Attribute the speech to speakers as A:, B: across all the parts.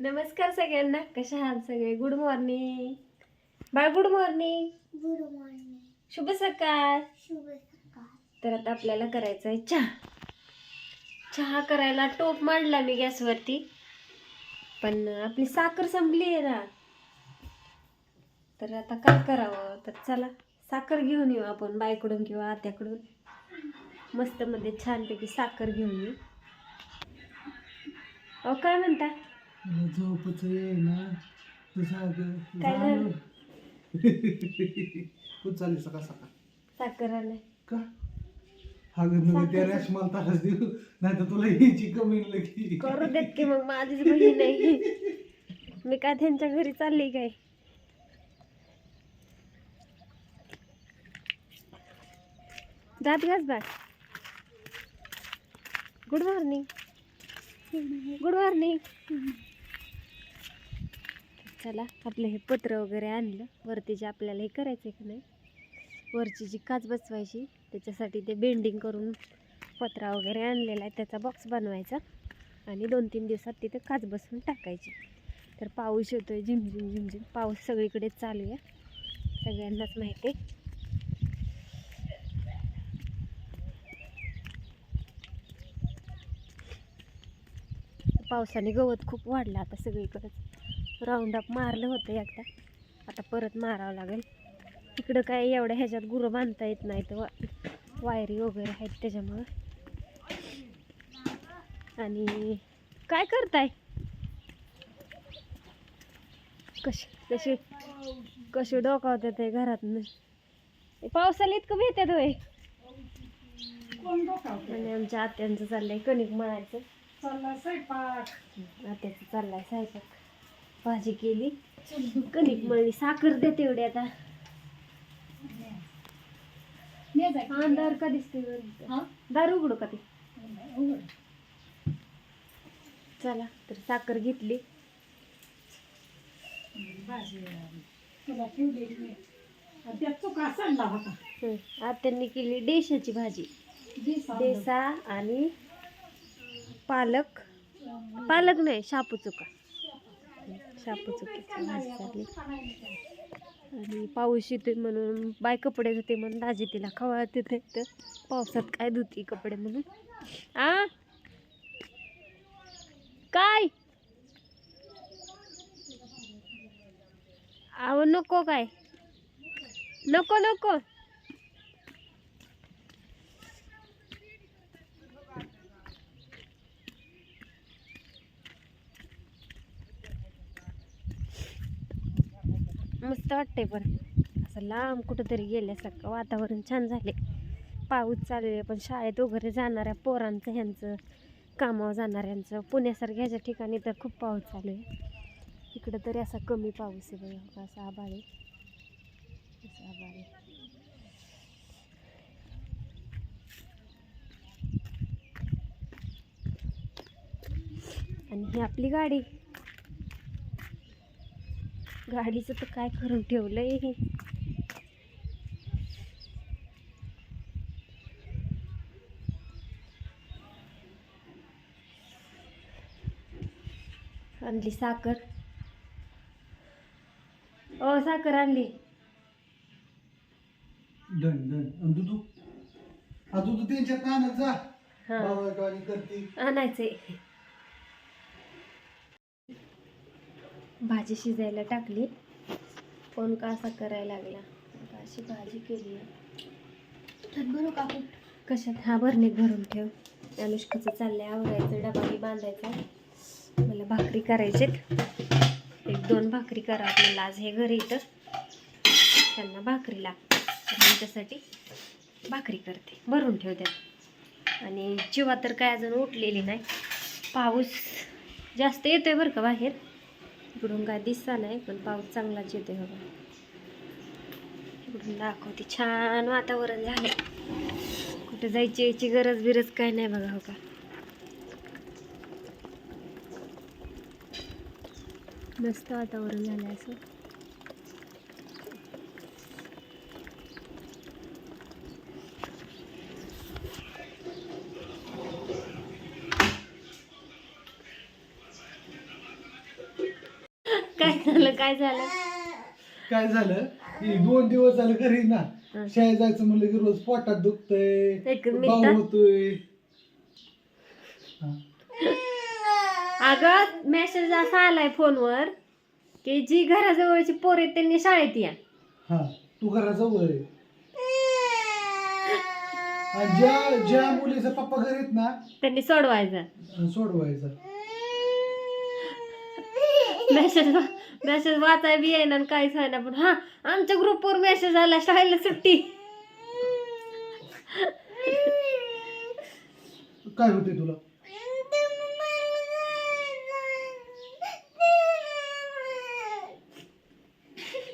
A: नमस्कार सगळ्यांना. कशा आहात सगळे? गुड मॉर्निंग बाळ गुड मॉर्निंग
B: गुड मॉर्निंग
A: शुभ सकाळ.
B: शुभ सकाळ.
A: तर आता आपल्याला करायचा आहे चहा. चहा करायला टोप मांडला मी गॅसवरती. पण आपली साखर संपली आहे ना. तर आता काय करावं? तर चला साखर घेऊन येऊ आपण बायकडून किंवा आत्याकडून. मस्त मध्ये छानपैकी साखर घेऊन येऊ. अहो काय म्हणता?
C: मला झोपच ना
A: झालं?
C: तू चालली सकाळ सकाळ.
A: साखर आलाय.
C: का? हा ग तारच देऊ. नाही तर तुला कमी लगी
A: करू देत की मग माझीच बहीण आहे मी काय त्यांच्या घरी चालली काय? जात घास बा गुड मॉर्निंग गुड मॉर्निंग चला आपलं हे पत्र वगैरे आणलं? वरती जे आपल्याला हे करायचं आहे का नाही? वरची जी काच बसवायची त्याच्यासाठी ते बेंडिंग करून पत्रा वगैरे आणलेला आहे. त्याचा बॉक्स बनवायचा आणि दोन तीन दिवसात तिथे काच बसवून टाकायची. तर पाऊस येतो आहे झिमझिम झिमझिम. पाऊस सगळीकडे चालू आहे. सगळ्यांनाच माहिती आहे. पावसाने गवत खूप वाढलं आता सगळीकडंच. राऊंड अप मारलं होतं एकदा. आता परत मारावं लागेल. इकडं काय एवढ्या ह्याच्यात गुरं बांधता येत नाही तर वा- वायरी वगैरे आहेत त्याच्यामुळं. आणि काय करताय? कशी कशी कशी डोकावते ते घरात पावसाला इतकं भेटत होय. आणि आमच्या आत्यांचं चाललंय कणिक मळायचं. आत्याचं चाललाय स्वयंपाक. भाजी केली. कणिक मळली. साखर देते एवढी आता. हा दार का दिसते? दार उघडू का ते? चला तर साखर घेतली. आत्यांनी केली देशाची भाजी. देसा आणि पालक. पालक नाही शापू चुका शापू चुकीचं भाजी आणि पाऊस येते म्हणून बाय कपडे धुते म्हणून दाजी तिला खवा तिथे तर पावसात काय धुती कपडे म्हणून? आ? काय? अहो नको काय. नको नको. मस्त वाटतंय पण. असं लांब कुठंतरी गेल्यासारखं वातावरण छान झाले पाऊस चालू आहे पण शाळेत वगैरे जाणाऱ्या पोरांचं ह्यांचं कामावर जाणाऱ्यांचं पुण्यासारख्या ह्याच्या ठिकाणी तर खूप पाऊस चालू आहे. इकडं तरी असा कमी पाऊस आहे बघा असा आभाळ आहे. असा आभाळ आहे. आणि ही आपली गाडी. गाडीचं तर काय करून ठेवलंय हे? आणली साखर. ओ साखर आणली.
C: Done done. आणि दुधू हा दुधू त्यांच्या कानात जा.
A: हा.
C: बाबा करते.
A: आणायचंय. भाजी शिजायला टाकली. फोन का असा करायला लागला? अशी भाजी केली.
B: बरोबर काकू
A: कशात? हा भरणे भरून ठेव. अनुष्काचं चाललंय आवरायचं डबाही बांधायचा. मला भाकरी करायचेत एक दोन भाकरी करा आपल्याला. आज हे घरी इथं. त्यांना भाकरी लागते. त्यांच्यासाठी भाकरी करते. भरून ठेवते आणि चिवा तर काय अजून उठलेली नाही. पाऊस जास्त येतोय बरं का बाहेर? इकडून काय दिसता नाही पण पाऊस चांगलाच येतोय बघा. इकडून दाखवते. छान वातावरण झालं कुठं जायची यायची गरज बिरज काय नाही बघा हो का. मस्त वातावरण झालं असं काय झालं काय झालं?
C: काय झालं? हे दोन दिवस झाले घरी ना. शाळेत जायचं म्हणलं की रोज पोटात दुखतंय
A: एक
C: बाऊ
A: मिनिट.
C: होतोय.
A: अगं मेसेज असा आलाय फोनवर की जी घराजवळची पोर आहेत त्यांनी शाळेत या.
C: हा तू घराजवळ आहे. आणि ज्या ज्या मुलीचा पप्पा घरी आहेत ना
A: त्यांनी सोडवायचं.
C: सोडवायचं.
A: मेसेज मेसेज वाचाय बी येईना आणि काहीच ना पण हा आमच्या ग्रुपवर मेसेज आला शाळेला सुट्टी.
C: काय होते तुला?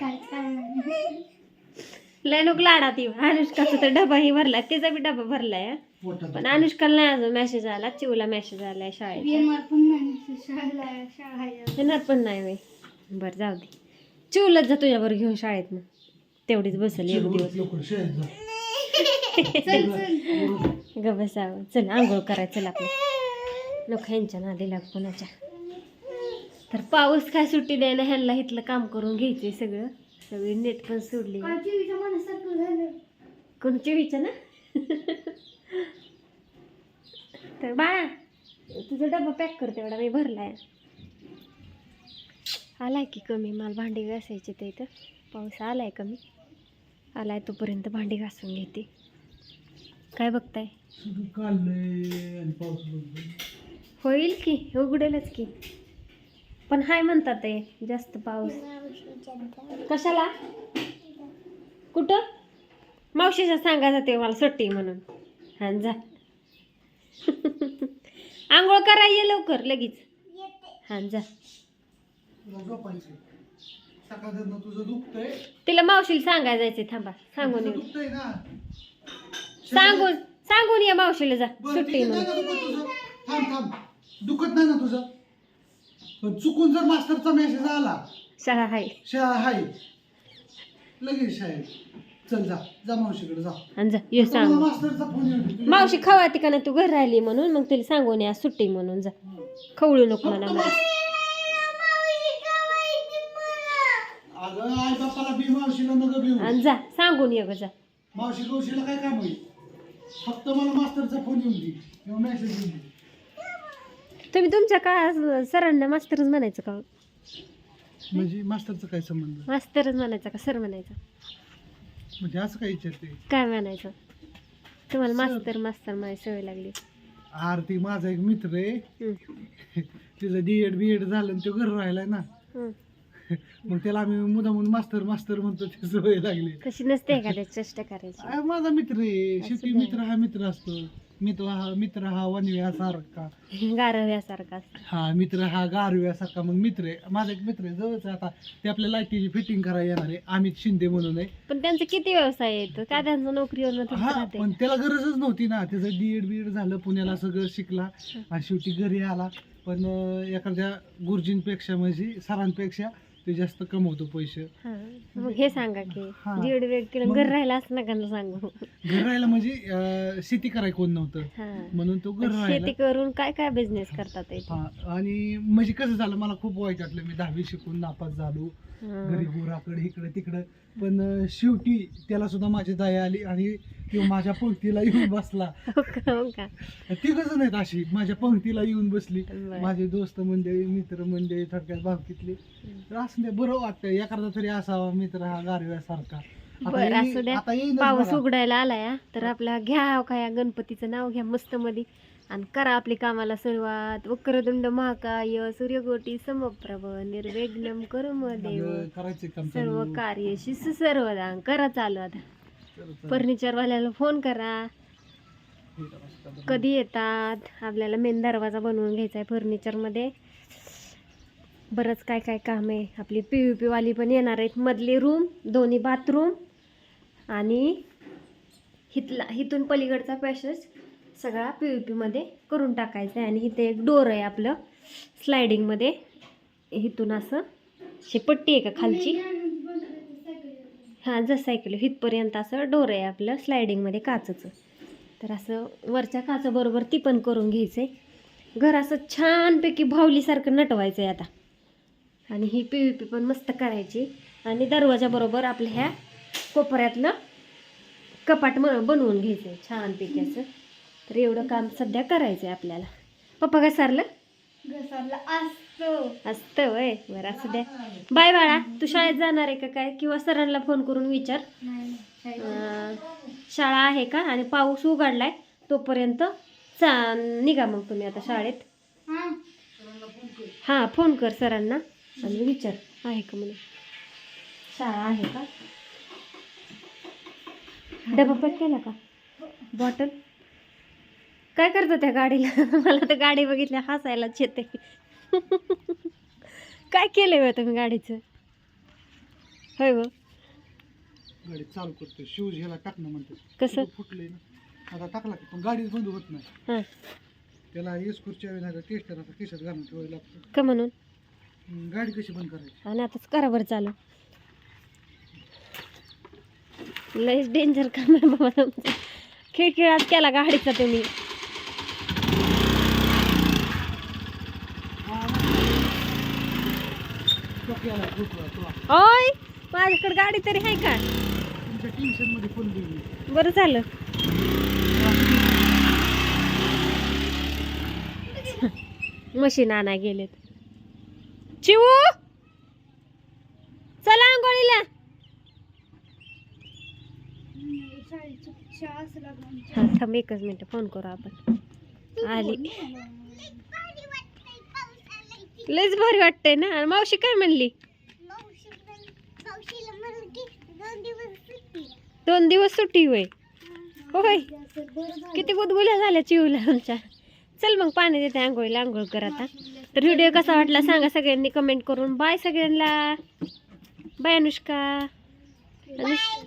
B: काय काय
A: लय नको लाडा ती अनुष्काचा तर डबाही भरलाय तिचा बी डबा भरलाय. हं.
C: पोटात
A: पण अनुष्काला नाही अजून मेसेज आला चिवला मेसेज आलाय शाळेत
B: येणार पण नाही शाळेला शाळा आहे.
A: येणार पण नाही बरं जाऊ दे. चिवलच जा तुझ्यावर घेऊन शाळेत मग. तेवढीच बसल एक दिवस. ग बसावं चल आंघोळ करायचं चल आपलं. नको ह्यांच्या नादी लाग कोणाच्या. तर पाऊस काय सुट्टी द्यायला ह्यांना इथलं काम करून घ्यायचंय सगळं. सगळी नेट पण सोडली. कोणची विचार ना? तर बाळा तुझा डबा पॅक कर तेवढा मी भरलाय. आलाय की कमी? मला भांडी घासायची ते इथं. पाऊस आलाय कमी. आलाय तोपर्यंत भांडी घासून घेते. काय बघताय? होईल की? उघडेलच की. पण हाय म्हणतात ते जास्त पाऊस. कशाला? कुठं? मावशीच्या सांगायचं ते मला सुट्टी म्हणून. हा जा. आंघोळ करा ये लवकर लगेच. हा जा.
C: झोपायचं सकाळचं तुझं दुखतंय.
A: तिला मावशीला सांगायला जायचंय थांबा. सांगून
C: दुखतंय ना.
A: सांगून सांगून ये मावशीला जा.
C: बरं,
A: सुट्टी
C: ठीक आहे,
A: म्हणून.
C: नाही ना दुखत तुझं. थांब थांब. दुखत नाही ना तुझं? पण चुकून जर मास्तरचा मेसेज आला
A: शाळा हाय.
C: शाळा हाय. लगेच शाळेत. चल जा. जा मावशीकडे जा.
A: आणि जा ये
C: आता मला
A: सांग.
C: मास्तरचा फोन येतो
A: मावशी खवा का नाही तू घर राहिली म्हणून मग तिला सांगून या सुट्टी म्हणून जा. खवळू नको म्हणा मला. आणि जा सांगून ये जा.
C: मावशी कौशीला काय काम होईल फक्त मला मास्तरचा फोन येऊन दे. किंवा मेसेज येऊन दे.
A: तुम्ही तुमच्या का सरांना मास्तरच म्हणायचं का?
C: म्हणजे मास्तरचा काय संबंध?
A: मास्तरच म्हणायचं का? सर म्हणायचं.
C: म्हणजे असं काय विचारते?
A: काय म्हणायचं? तुम्हाला. मास्तर मास्तर माझी सवय लागली.
C: आरती माझा एक मित्र आहे.
A: हम्म.
C: तिचं डी एड बी एड झालं आणि तो घर राहिलाय ना.
A: हम्म.
C: मग त्याला आम्ही मुदा म्हणून मास्तर मास्तर म्हणतो ती सवय लागली.
A: कशी नसते एखाद्या चेष्टा करायची.
C: आ, माझा मित्र आहे. शेवटी? मित्र हा मित्र असतो. मित्र हा मित्र हा वनव्यासारखा.
A: गारव्यासारखा
C: हा मित्र हा गारव्यासारखा. मग मित्र आहे. माझा एक मित्र आहे. जवळच आता. ते आपल्या लाईटीची फिटिंग करायला येणार आहे. अमित शिंदे म्हणून आहे.
A: पण त्यांचं किती व्यवसाय येतो काय त्यांचं नोकरीवर
C: हा
A: राहते
C: पण त्याला गरजच नव्हती ना. त्याचं डी एड बी एड झालं. पुण्याला सगळं शिकला. आणि शेवटी घरी आला. पण अं, एखाद्या गुरुजींपेक्षा म्हणजे सरांपेक्षा ते जास्त कमवतो पैसे.
A: हा. मग हे सांगा की
C: हा.
A: दीड व्यक्तीला
C: मग-
A: घर राहिला असं नका ना सांगू.
C: घर राहायला म्हणजे अं, शेती करायला कोण नव्हतं.
A: हा.
C: म्हणून तो घर राहिला.
A: शेती करून काय काय बिझनेस करतात
C: हा आणि म्हणजे कसं झालं मला खूप वाईट वाटलं. मी दहावी शिकून नापास झालो.
A: हा.
C: घरी गुराकडे इकडे तिकडे. पण अं, शेवटी त्याला सुद्धा माझी दया आली आणि तो माझ्या पंक्तीला येऊन बसला.
A: हो का हो का?
C: नाहीत अशी माझ्या पंक्तीला येऊन बसली.
A: बरं.
C: माझे दोस्त मंडळी मित्र मंडळी थोडक्यात भावकीतले तर असं नाही बरं वाटतं एखादा तरी असावा मित्र हा गारव्यासारखा. आता
A: बरं
C: येई-
A: असू द्या.
C: आता येईनच
A: पाऊस
C: बघा.
A: उघडायला आलाय हा. तर आपला घ्या काय या गणपतीचं नाव घ्या मस्त मध्ये आणि करा आपली कामाला सुरुवात. वक्रदुंड महाकाय सूर्यकोटी समप्रभ निर्विघ्नम करुम देव
C: अगं, करायचं काम
A: सर्व
C: चालू.
A: कार्यशी सर्वदा. करा चालू आता. फर्निचरवाल्याला फोन करा. कधी येतात? आपल्याला मेन दरवाजा बनवून घ्यायचा आहे फर्निचरमध्ये. बरंच काय काय काम आहे. आपली पी यू पीवाली पण येणार आहेत. मधली रूम दोन्ही बाथरूम आणि हितला हिथून पलीकडचा पॅसेज सगळा पी यू पीमध्ये करून टाकायचा आहे. आणि इथे एक डोर आहे आपलं स्लायडिंगमध्ये इथून असं. शेपट्टी पट्टी आहे का खालची? हां जसं ऐकलं इथपर्यंत असं डोर आहे आपलं स्लायडिंगमध्ये काचचं. तर असं वरच्या काचाबरोबर ती पण करून घ्यायचं आहे घर असं छानपैकी भावलीसारखं नटवायचं आहे आता. आणि ही पी पी पण मस्त करायची. आणि दरवाजाबरोबर आपल्या ह्या कोपऱ्यातलं कपाट म बनवून घ्यायचं आहे छानपैकी असं. तर एवढं काम सध्या करायचं आहे आपल्याला. पप्पा काय
B: घसारलं आज.
A: असतं वय बरं असं द्या. बाय बाळा तू शाळेत जाणार आहे का काय? किंवा सरांना फोन करून विचार. शाळा आहे का? आणि पाऊस उघडलाय तोपर्यंत चा निघा मग तुम्ही आता शाळेत.
B: हा
A: हां फोन कर सरांना आणि विचार. आहे का म्हणून शाळा आहे का? डबा पॅक केला का? बॉटल काय करतो त्या गाडीला? मला तर गाडी बघितल्या हसायलाच येते. काय केलंय बा तुम्ही गाडीचं? होय व
C: गाडी चालू करतोय. शूज ह्याला टाकणं म्हणते
A: कसं?
C: फुटले ना. आता टाकला की पण गाडीच बंद होत नाही.
A: हां.
C: त्याला एसकूरच्या वेळेला टेस्टर आता केसात घालून ठेवायला लागतं.
A: का म्हणून?
C: हम्म, गाडी कशी बंद करायची?
A: आणि आताच करा बरं चालू. लयच डेंजर काम आहे बाबा तुमचं. खिळखिळाच केला गाडीचा तुम्ही
C: टोक्याला फुटला तुला
A: ओय माझ्याकडे गाडी तरी आहे का?
C: तुमच्या टेन्शनमध्ये फोन दिली
A: बरं झालं. मशीन आणा गेलेत. चिवू! चला आंघोळीला. हा थांब एकच मिनिट फोन करू आपण. आली. लयच भारी वाटतंय ना. आणि मावशी काय म्हणली? दोन दिवस सुट्टी होय. होय. किती गुदगुल्या झाल्या चिवल्या आमच्या. चल मग पाणी देते आंघोळीला. आंघोळ कर आता. तर व्हिडिओ कसा वाटला सांगा सगळ्यांनी कमेंट करून. बाय सगळ्यांना. बाय अनुष्का. अनुष